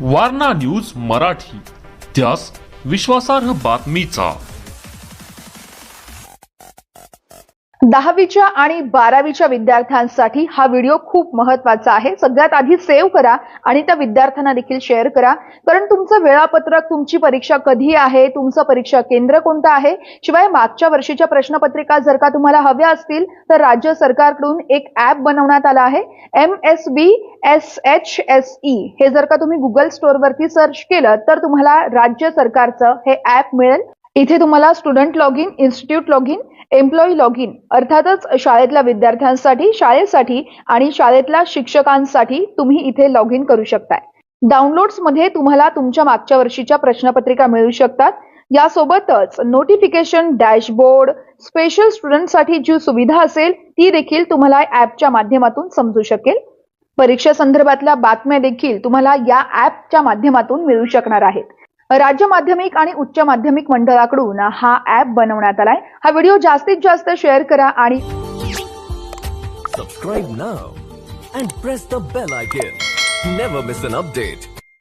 Warna news Marathi. त्यास विश्वासार्ह बातमीचा दहावीच्या आणि बारावीच्या विद्यार्थ्यांसाठी हा व्हिडिओ खूप महत्त्वाचा आहे. सगळ्यात आधी सेव्ह करा आणि त्या विद्यार्थ्यांना देखील शेअर करा. कारण तुमचं वेळापत्रक तुमची परीक्षा कधी आहे तुमचं परीक्षा केंद्र कोणतं आहे शिवाय मागच्या वर्षीच्या प्रश्नपत्रिका जर का तुम्हाला हव्या असतील तर राज्य सरकारकडून एक ऍप बनवण्यात आला आहे. M S B S H S E हे जर का तुम्ही गुगल स्टोअरवरती सर्च केलं तर तुम्हाला राज्य सरकारचं हे ऍप मिळेल. इथे तुम्हाला student log in institute log in employee log in अर्थातच शाळेतल्या विद्यार्थ्यांसाठी शाळेसाठी आणि शाळेतल्या शिक्षकांसाठी तुम्ही इथे लॉग इन करू शकताय. डाउनलोड्समध्ये तुम्हाला तुमच्या मागच्या वर्षीच्या प्रश्नपत्रिका मिळू शकतात. यासोबतच नोटिफिकेशन डॅशबोर्ड स्पेशल स्टुडंटसाठी जी सुविधा असेल ती देखील तुम्हाला ऍपच्या माध्यमातून समजू शकेल. परीक्षा संदर्भातल्या बातम्या देखील तुम्हाला या ऍपच्या माध्यमातून मिळू शकणार आहेत. राज्य माध्यमिक आणि उच्च माध्यमिक मंडळाकडून हा ऍप बनवण्यात आलाय. हा व्हिडिओ जास्तीत जास्त शेअर करा आणि subscribe now and press the bell icon never miss an update